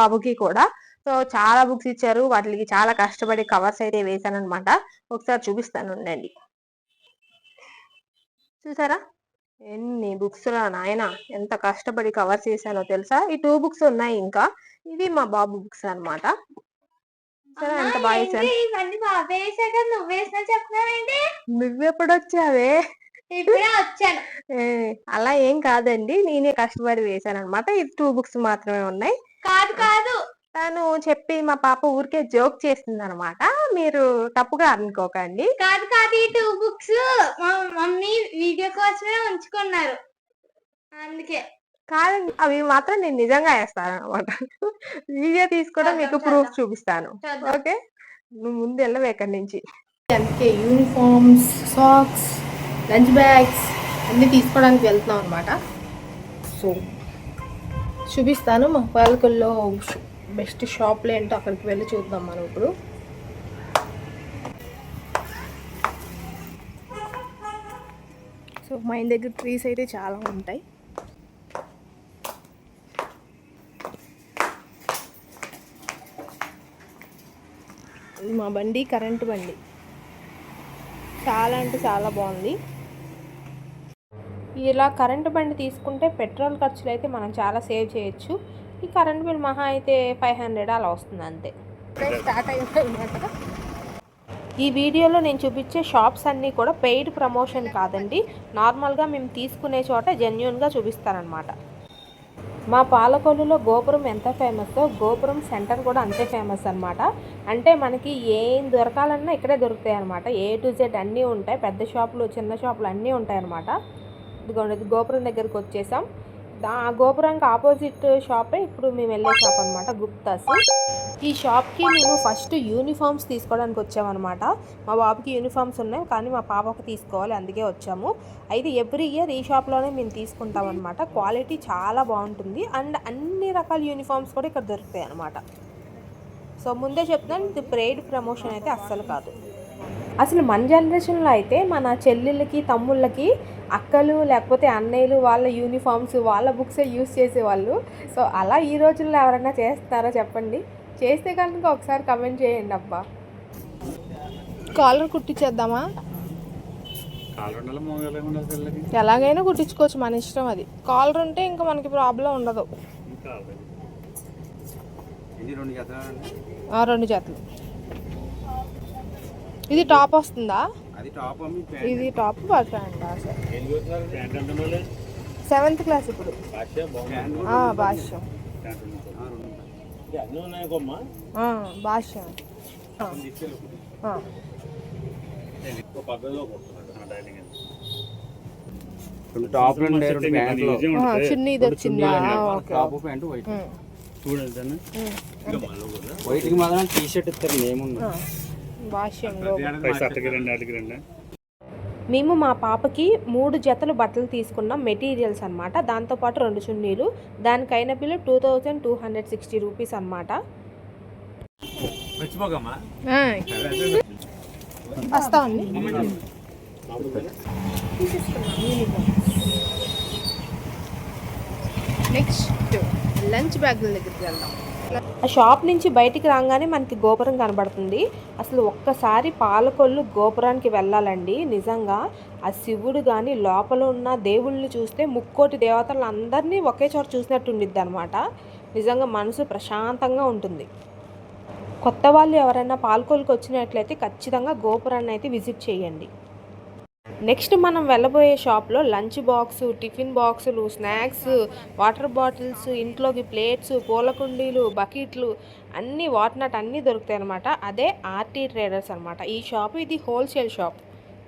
బాబుకి కూడా. సో చాలా బుక్స్ ఇచ్చారు. వాటికి చాలా కష్టపడి కవర్స్ అయితే వేసాను అనమాట ఒకసారి చూపిస్తాను ఉండండి. చూసారా? ఎన్ని బుక్స్ రా నాయన! ఎంత కష్టపడి కవర్స్ చేశానో తెలుసా? ఈ టూ బుక్స్ ఉన్నాయి ఇంకా. ఇవి మా బాబు బుక్స్ అన్నమాట. సరే ఎంత బాగా నువ్వెప్పుడు వచ్చావే? అలా ఏం కాదండి. నేనే కష్టపడి వేసాను అనమాట ఇది టూ బుక్స్ మాత్రమే ఉన్నాయి. కాదు కాదు. తను చెప్పి మా పాప ఊరికే జోక్ చేస్తుంది అనమాట మీరు తప్పుగా అనుకోకండి. కాదు కాదు. ఈ టూ బుక్స్ మా మమ్మీ వీడియో కోసమే ఉంచుకున్నారు. అందుకే. కాదండి అవి మాత్రం నేను నిజంగా వేస్తాను అనమాట వీడియో తీసుకోవడం మీకు ప్రూఫ్. చూపిస్తాను. ఓకే? నువ్వు ముందు వెళ్ళవు ఎక్కడి నుంచి. అందుకే యూనిఫామ్స్ సాక్స్ లంచ్ బ్యాగ్స్ అన్నీ తీసుకోవడానికి వెళ్తున్నాం అనమాట సో చూపిస్తాను. మా పాలకుల్లో బెస్ట్ షాప్లు ఏంటో అక్కడికి వెళ్ళి చూద్దాం మనం ఇప్పుడు. సో మా ఇంటి దగ్గర ట్రీస్ అయితే చాలా ఉంటాయి. ఇది మా బండి కరెంటు బండి. చాలా అంటే చాలా బాగుంది. ఇలా కరెంటు బండి తీసుకుంటే పెట్రోల్ ఖర్చులు అయితే మనం చాలా సేవ్ చేయొచ్చు. ఈ కరెంట్ బిల్ మహా అయితే ఫైవ్ హండ్రెడ్ అలా వస్తుంది అంతే. స్టార్ట్ అయిందన్నమాట ఈ వీడియోలో నేను చూపించే షాప్స్ అన్నీ కూడా పెయిడ్ ప్రమోషన్ కాదండి. నార్మల్గా మేము తీసుకునే చోట జెన్యున్గా చూపిస్తానమాట మా పాలకొల్లులో గోపురం ఎంత ఫేమస్ గోపురం సెంటర్ కూడా అంతే ఫేమస్ అన్నమాట. అంటే మనకి ఏం దొరకాలన్నా ఇక్కడే దొరుకుతాయి అనమాట ఏ టు జెడ్ అన్నీ ఉంటాయి పెద్ద షాపులు చిన్న షాపులు అన్నీ ఉంటాయి అనమాట ఇదిగోండి ఇది గోపురం దగ్గరికి వచ్చేసాం. ఆ గోపురానికి ఆపోజిట్ షాపే ఇప్పుడు మేము వెళ్ళే షాప్ అనమాట గుప్తాస్. ఈ షాప్కి మేము ఫస్ట్ యూనిఫామ్స్ తీసుకోవడానికి వచ్చామన్నమాట. మా బాబుకి యూనిఫామ్స్ ఉన్నాయి కానీ మా పాపకి తీసుకోవాలి అందుకే వచ్చాము. అయితే ఎవ్రీ ఇయర్ ఈ షాప్లోనే మేము తీసుకుంటాం అనమాట క్వాలిటీ చాలా బాగుంటుంది. అండ్ అన్ని రకాల యూనిఫామ్స్ కూడా ఇక్కడ దొరుకుతాయి అనమాట సో ముందే చెప్తున్నాను ఇది ప్రేడ్ ప్రమోషన్ అయితే అస్సలు కాదు. అసలు మన జనరేషన్లో అయితే మన చెల్లెళ్ళకి తమ్ముళ్ళకి అక్కలు లేకపోతే అన్నయ్యలు వాళ్ళ యూనిఫామ్స్ వాళ్ళ బుక్సే యూస్ చేసేవాళ్ళు. సో అలా ఈ రోజుల్లో ఎవరైనా చేస్తున్నారో చెప్పండి? చేస్తే కనుక ఒకసారి కమెంట్ చేయండి అబ్బా. కాలర్ కుట్టించేద్దామా ఎలాగైనా కుట్టించుకోవచ్చు మన ఇష్టం అది. కాలర్ ఉంటే ఇంకా మనకి ప్రాబ్లం ఉండదు. రెండు జతలండి ఆ, రెండు జతలు ఇది టాప్ వస్తుందా? ఇది టాప్ ప్యాంట్ అంటే సెవెంత్ క్లాస్ ఇప్పుడు. ఆ, భాష్యం. భాష్యం. టాప్ రెండు రెండు ప్యాంట్లు ఆ, చున్నీ ఇది వచ్చిందా? ఆ, ఓకే. టాప్ ప్యాంట్ వైట్ చూడండి ఉమ్, వైట్కి మాత్రం టీ షర్ట్ ఇస్తారు నేమ్ మేము మా పాపకి మూడు జతలు బట్టలు తీసుకున్నాం మెటీరియల్స్ అనమాట దాంతోపాటు రెండు చున్నీలు దానికైన bill two thousand two hundred sixty rupees అనమాట వస్తామండి నెక్స్ట్ లంచ్ బ్యాగ్ల దగ్గరికి వెళ్దాం. ఆ షాప్ నుంచి బయటికి రాగానే మనకి గోపురం కనబడుతుంది. అసలు ఒక్కసారి పాలకొల్లు గోపురానికి వెళ్ళాలండి. నిజంగా ఆ శివుడు కానీ లోపల ఉన్న దేవుళ్ళని చూస్తే ముక్కోటి దేవతలు అందరినీ ఒకే చోట చూసినట్టు ఉండిద్ది అనమాట నిజంగా మనసు ప్రశాంతంగా ఉంటుంది. కొత్త వాళ్ళు ఎవరైనా పాలకొల్లుకి వచ్చినట్లయితే ఖచ్చితంగా గోపురాన్ని అయితే విజిట్ చేయండి. నెక్స్ట్ మనం వెళ్ళబోయే షాప్లో లంచ్ బాక్స్ టిఫిన్ బాక్సులు స్నాక్స్ వాటర్ బాటిల్స్ ఇంట్లోకి ప్లేట్స్ పూల కుండీలు బకెట్లు అన్నీ వాటినట్ అన్నీ దొరుకుతాయి అనమాట అదే ఆర్టీ ట్రేడర్స్ అనమాట ఈ షాప్ ఇది హోల్సేల్ షాప్.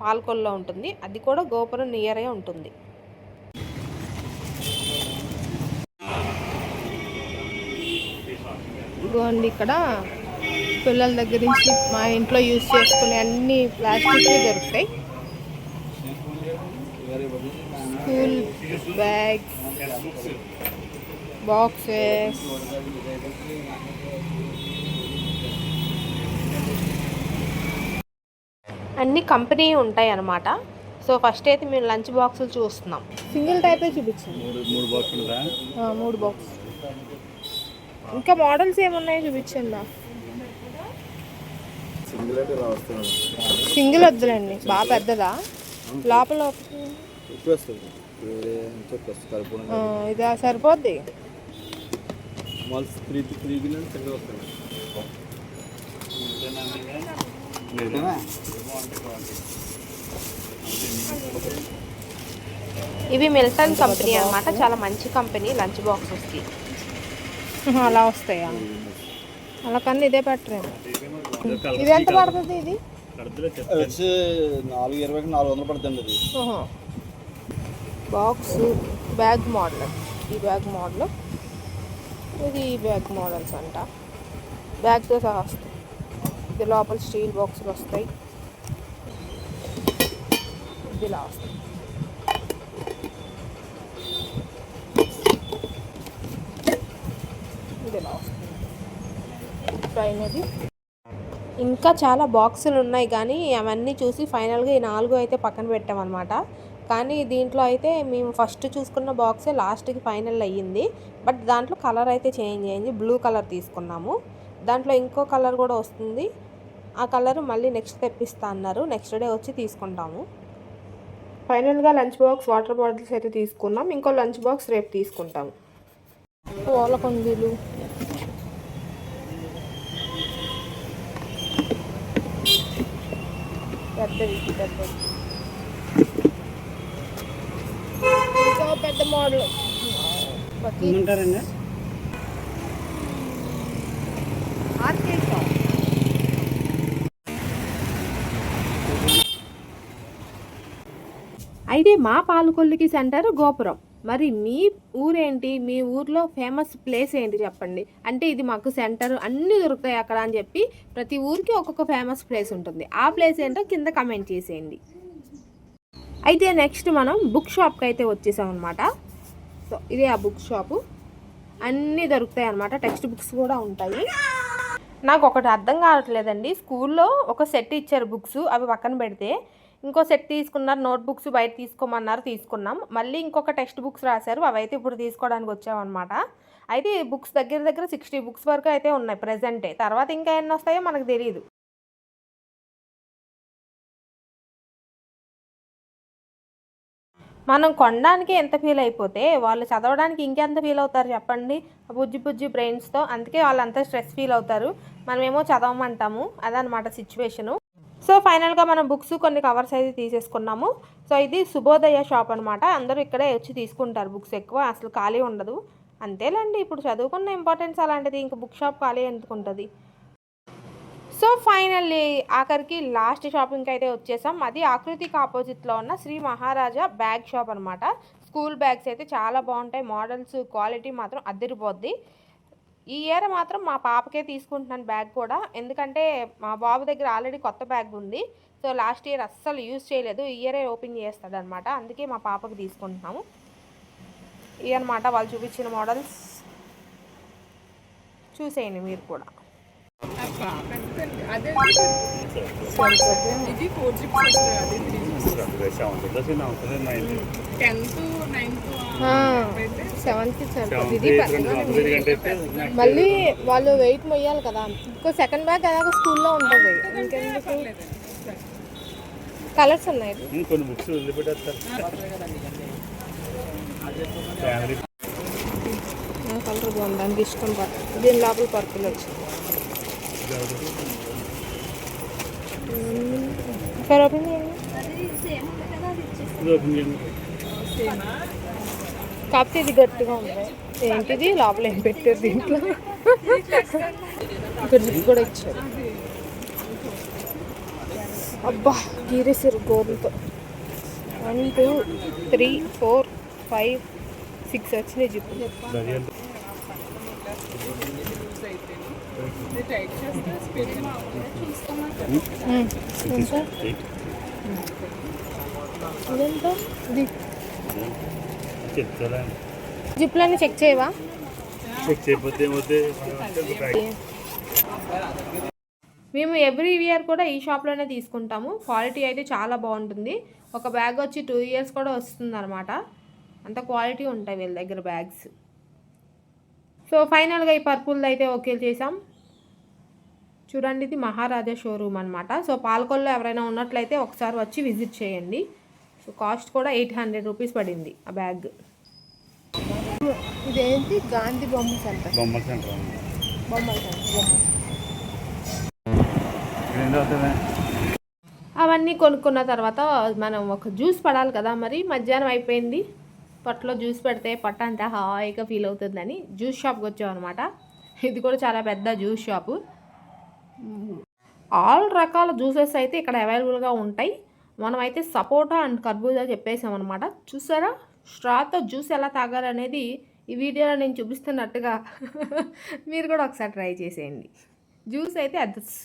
పాల్కొల్లో ఉంటుంది. అది కూడా గోపురం నియరే ఉంటుంది. ఇదిగోండి ఇక్కడ పిల్లల దగ్గర నుంచి మా ఇంట్లో యూజ్ చేసుకునే అన్ని ప్లాస్టిక్లు దొరుకుతాయి. స్కూల్ బ్యాగ్స్ బాక్సెస్ అన్ని కంపెనీ ఉంటాయి అన్నమాట. సో ఫస్ట్ అయితే మేము లంచ్ బాక్సులు చూస్తున్నాం. సింగిల్ టైపే చూపించండి మూడు మూడు బాక్స్ బాక్స్. ఇంకా మోడల్స్ ఏమున్నాయో చూపించండి సింగిల్ వద్దులండి బాగా పెద్దదా? లోపల వస్తుంది. ఇదా సరిపోద్ది? మాల్ త్రీ త్రీ గిన్నెలు సింగిల్ వస్తుంది. ఇవి మిల్టన్ కంపెనీ అన్నమాట. చాలా మంచి కంపెనీ. లంచ్ బాక్సెస్కి అలా వస్తాయా? అలా కన్నా ఇదే బెటర్. ఇది ఎంత పడుతుంది ఇది? వచ్చి నాలుగు ఇరవైకి నాలుగు వందలు పడుతుంది బాక్స్ బ్యాగ్ మోడల్. ఈ బ్యాగ్ మోడల్. ఇది ఈ బ్యాగ్ మోడల్స్ అంట. బ్యాగ్తో సహా వస్తాయి ఇది లోపల స్టీల్ బాక్సులు వస్తాయి. ఇది ఇలా వస్తాయి. ఇది ఇలా వస్తుంది ఇది. ఇంకా చాలా బాక్సులు ఉన్నాయి కానీ అవన్నీ చూసి ఫైనల్గా ఈ నాలుగు అయితే పక్కన పెట్టామన్నమాట. కానీ దీంట్లో అయితే మేము ఫస్ట్ చూసుకున్న బాక్సే లాస్ట్కి ఫైనల్ అయ్యింది. బట్ దాంట్లో కలర్ అయితే చేంజ్ అయింది. బ్లూ కలర్ తీసుకున్నాము. దాంట్లో ఇంకో కలర్ కూడా వస్తుంది. ఆ కలర్ మళ్ళీ నెక్స్ట్ తెప్పిస్తా అన్నారు. నెక్స్ట్ డే వచ్చి తీసుకుంటాము. ఫైనల్గా లంచ్ బాక్స్ వాటర్ బాటిల్స్ అయితే తీసుకున్నాం. ఇంకో లంచ్ బాక్స్ రేపు తీసుకుంటాము పూల కుండీలు పెద్దది ఇది పెద్దది ఇంకా పెద్ద మోడల్. ఉంటారండి అయితే మా పాలకొల్లికి సెంటర్ గోపురం. మరి మీ ఊరేంటి? మీ ఊర్లో ఫేమస్ ప్లేస్ ఏంటి చెప్పండి? అంటే ఇది మాకు సెంటర్ అన్నీ దొరుకుతాయి అక్కడ అని చెప్పి ప్రతి ఊరికి ఒక్కొక్క ఫేమస్ ప్లేస్ ఉంటుంది. ఆ ప్లేస్ ఏంటో కింద కమెంట్ చేసేయండి. అయితే నెక్స్ట్ మనం బుక్ షాప్కి అయితే వచ్చేసాం అనమాట సో ఇదే ఆ బుక్ షాపు అన్నీ దొరుకుతాయి అనమాట టెక్స్ట్ బుక్స్ కూడా ఉంటాయి. నాకు ఒకటి అర్థం కావట్లేదండి. స్కూల్లో ఒక సెట్ ఇచ్చారు బుక్స్ అవి పక్కన పెడితే. ఇంకో సెట్ తీసుకున్నారు నోట్ బుక్స్ బయట తీసుకోమన్నారు తీసుకున్నాం. మళ్ళీ ఇంకొక టెక్స్ట్ బుక్స్ రాశారు అవైతే ఇప్పుడు తీసుకోవడానికి వచ్చామన్నమాట అయితే ఈ బుక్స్ దగ్గర దగ్గర సిక్స్టీ బుక్స్ వరకు అయితే ఉన్నాయి ప్రెజెంటే తర్వాత ఇంకా ఎన్ని వస్తాయో మనకు తెలియదు మనం కొనడానికి ఎంత ఫీల్ అయిపోతే వాళ్ళు చదవడానికి ఇంకెంత ఫీల్ అవుతారు చెప్పండి. బుజ్జి బుజ్జి బ్రెయిన్స్తో అందుకే వాళ్ళంతా స్ట్రెస్ ఫీల్ అవుతారు. మనమేమో చదవమంటాము. అదనమాట సిచ్యువేషను సో ఫైనల్గా మనం బుక్స్ కొన్ని కవర్స్ అయితే తీసేసుకున్నాము. సో ఇది శుభోదయ షాప్ అనమాట అందరూ ఇక్కడే వచ్చి తీసుకుంటారు బుక్స్ ఎక్కువ. అసలు ఖాళీ ఉండదు. అంతేలేండి ఇప్పుడు చదువుకున్న ఇంపార్టెన్స్ అలాంటిది. ఇంక బుక్ షాప్ ఖాళీ ఎందుకుంటుంది సో ఫైనల్లీ ఆఖరికి లాస్ట్ షాపింగ్కి అయితే వచ్చేసాం. అది ఆకృతికి ఆపోజిట్లో ఉన్న శ్రీ మహారాజా బ్యాగ్ షాప్ అనమాట స్కూల్ బ్యాగ్స్ అయితే చాలా బాగుంటాయి. మోడల్స్ క్వాలిటీ మాత్రం అద్దరిపోద్ది ఈ ఇయర్ మాత్రం మా పాపకే తీసుకుంటున్నాను బ్యాగ్ కూడా. ఎందుకంటే మా బాబు దగ్గర ఆల్రెడీ కొత్త బ్యాగ్ ఉంది. సో లాస్ట్ ఇయర్ అస్సలు యూజ్ చేయలేదు. ఈ ఇయరే ఓపెన్ చేస్తాడనమాట అందుకే మా పాపకి తీసుకుంటున్నాము. ఇయర్ అనమాట వాళ్ళు చూపించిన మోడల్స్. చూసేయండి మీరు కూడా. ఇది ఫోర్ అది త్రీ సెవెంత్కి మళ్ళీ వాళ్ళు వెయిట్ మొయ్యాలి కదా. ఇంకో సెకండ్ బ్యాగ్ అలాగ స్కూల్లో ఉంటుంది. ఇంకెందుకు? కలర్స్ ఉన్నాయి. కొన్ని బుక్స్ వదిలిపెట్టేస్తారు కలర్ బాగుంది. దానికి ఇష్టం పర్పుల్ దీని లోపల పర్పుల్ వచ్చింది. ఒకసారి ఓపెన్ చేయండి ఇది ఓపెన్ చేయండి కాకపోతే ఇది గట్టిగా ఉంది ఏంటిది లోపల ఏం పెట్టారు దీంట్లో ఇక్కడ జిప్ కూడా ఇచ్చారు అబ్బా గీరేసారు గోరులతో one two three four five six వచ్చినాయి జిప్పు దరి ఎంత టైట్ చేస్తే స్పీడ్ ఎంత ఎయిట్ ఇదెంత ఇది చెప్తారా జిప్లన్నీ చెక్ చేయవా? చెక్ చేయకపోతే మేము ఎవ్రీ ఇయర్ కూడా ఈ షాప్లోనే తీసుకుంటాము. క్వాలిటీ అయితే చాలా బాగుంటుంది. ఒక బ్యాగ్ వచ్చి టూ ఇయర్స్ కూడా వస్తుంది అనమాట అంత క్వాలిటీ ఉంటాయి వీళ్ళ దగ్గర బ్యాగ్స్ సో ఫైనల్గా ఈ పర్పుల్ అయితే ఓకే చేసాం చూడండి ఇది మహారాజా షోరూమ్ అనమాట సో పాలకొల్లో ఎవరైనా ఉన్నట్లయితే ఒకసారి వచ్చి విజిట్ చేయండి. సో కాస్ట్ కూడా ఎయిట్ హండ్రెడ్ రూపీస్ పడింది ఆ బ్యాగ్. ఇదేంటి? గాంధీ బొమ్మ సెంటర్. బొమ్మల సెంటర్ బొమ్మల సెంటర్ బొమ్మ. చదువుతుంది అవన్నీ కొనుక్కున్న తర్వాత మనం ఒక జ్యూస్ పడాలి కదా మరి. మధ్యాహ్నం అయిపోయింది. పొట్టలో జ్యూస్ పెడితే పొట్ట అంతా హాయిగా ఫీల్ అవుతుందని జ్యూస్ షాప్కి వచ్చాం అనమాట ఇది కూడా చాలా పెద్ద జ్యూస్ షాపు. ఆల్ రకాల జ్యూసెస్ అయితే ఇక్కడ అవైలబుల్గా ఉంటాయి. మనమైతే సపోటా అండ్ కర్బూజా చెప్పేసామన్నమాట. అనమాట చూసారా? స్ట్రాతో జ్యూస్ ఎలా తాగాలనేది ఈ వీడియోలో నేను చూపిస్తున్నట్టుగా మీరు కూడా ఒకసారి ట్రై చేసేయండి. జ్యూస్ అయితే అదర్స్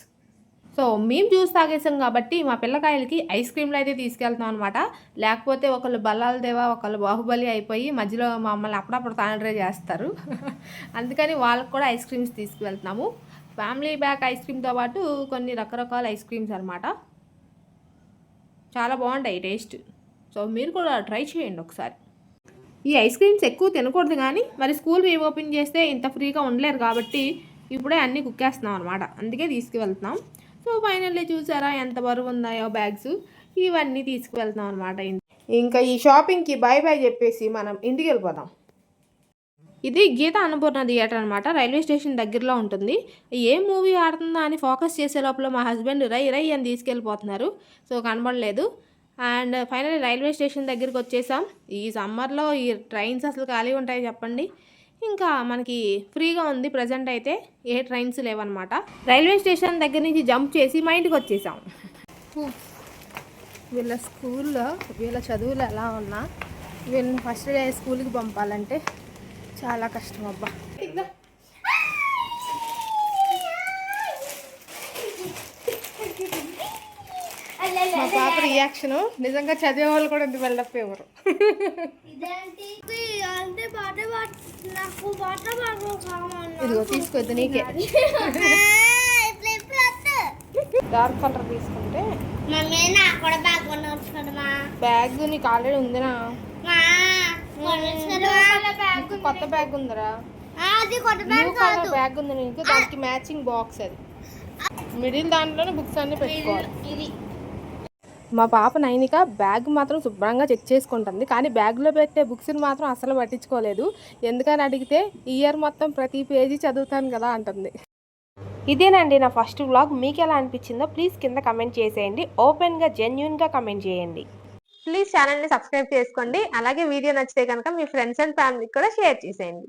సో మేము జ్యూస్ తాగేసాం కాబట్టి మా పిల్లకాయలకి ఐస్ క్రీమ్లు అయితే తీసుకెళ్తాం అనమాట లేకపోతే ఒకళ్ళు బల్లాల దేవా ఒకళ్ళు బాహుబలి అయిపోయి మధ్యలో మమ్మల్ని అప్పుడప్పుడు తాండ్రే చేస్తారు. అందుకని వాళ్ళకి కూడా ఐస్ క్రీమ్స్ తీసుకువెళ్తున్నాము. ఫ్యామిలీ బ్యాక్ ఐస్ క్రీమ్తో పాటు కొన్ని రకరకాల ఐస్ క్రీమ్స్ అనమాట చాలా బాగుంటాయి టేస్ట్. సో మీరు కూడా ట్రై చేయండి ఒకసారి. ఈ ఐస్ క్రీమ్స్ ఎక్కువ తినకూడదు కానీ మరి స్కూల్ రీఓపెన్ చేస్తే ఇంత ఫ్రీగా ఉండలేరు కాబట్టి ఇప్పుడే అన్నీ కుక్కేస్తున్నాం అనమాట అందుకే తీసుకువెళ్తున్నాం. సో ఫైనల్లీ చూసారా ఎంత బరువు ఉన్నాయో బ్యాగ్స్. ఇవన్నీ తీసుకువెళ్తున్నాం అనమాట ఇంకా ఈ షాపింగ్కి బాయ్ బాయ్ చెప్పేసి మనం ఇంటికి వెళ్ళిపోదాం ఇది గీత అన్నపూర్ణ థియేటర్ అనమాట రైల్వే స్టేషన్ దగ్గరలో ఉంటుంది. ఏ మూవీ ఆడుతుందా అని ఫోకస్ చేసే లోపల మా హస్బెండ్ రై రై అని తీసుకెళ్ళిపోతున్నారు. సో కనబడలేదు. అండ్ ఫైనల్ రైల్వే స్టేషన్ దగ్గరికి వచ్చేసాం. ఈ సమ్మర్లో ఈ ట్రైన్స్ అసలు ఖాళీ ఉంటాయి చెప్పండి. ఇంకా మనకి ఫ్రీగా ఉంది ప్రజెంట్ అయితే. ఏ ట్రైన్స్ లేవన్నమాట. రైల్వే స్టేషన్ దగ్గర నుంచి జంప్ చేసి మా ఇంటికి వచ్చేసాం. వీళ్ళ స్కూల్లో వీళ్ళ చదువులు ఎలా ఉన్నా వీళ్ళని ఫస్ట్ డే స్కూల్కి పంపాలంటే చాలా కష్టం అబ్బా. మా పాప రియాక్షన్ నిజంగా చదివే వాళ్ళు కూడా పాడు కావాలి ఇదిగో తీసుకోవద్దు నీకే. డార్క్ కలర్ తీసుకుంటే బ్యాగ్ నీకు ఆల్రెడీ ఉందినా? నీకు కొత్త బ్యాగ్ ఉందిరా. అది కొత్త బ్యాగ్ కాదు. బ్యాగ్ ఉంది నీకు. దానికి మ్యాచింగ్ బాక్స్ అది. మిడిల్ దాంట్లోనే బుక్స్ అన్ని పెట్టుకోవాలి. ఇది. మా పాప నైనిక బ్యాగ్ మాత్రం శుభ్రంగా చెక్ చేసుకుంటుంది. కానీ బ్యాగ్లో పెట్టే బుక్స్ని మాత్రం అసలు పట్టించుకోలేదు. ఎందుకని అడిగితే ఇయర్ మొత్తం ప్రతి పేజీ చదువుతాను కదా అంటుంది. ఇదేనండి నా ఫస్ట్ వ్లాగ్ మీకు ఎలా అనిపించిందో ప్లీజ్ కింద కమెంట్ చేసేయండి. ఓపెన్గా జెన్యున్గా కమెంట్ చేయండి. ప్లీజ్ ఛానల్ని సబ్స్క్రైబ్ చేసుకోండి. అలాగే వీడియో నచ్చితే కనుక మీ ఫ్రెండ్స్ అండ్ ఫ్యామిలీకి కూడా షేర్ చేసేయండి.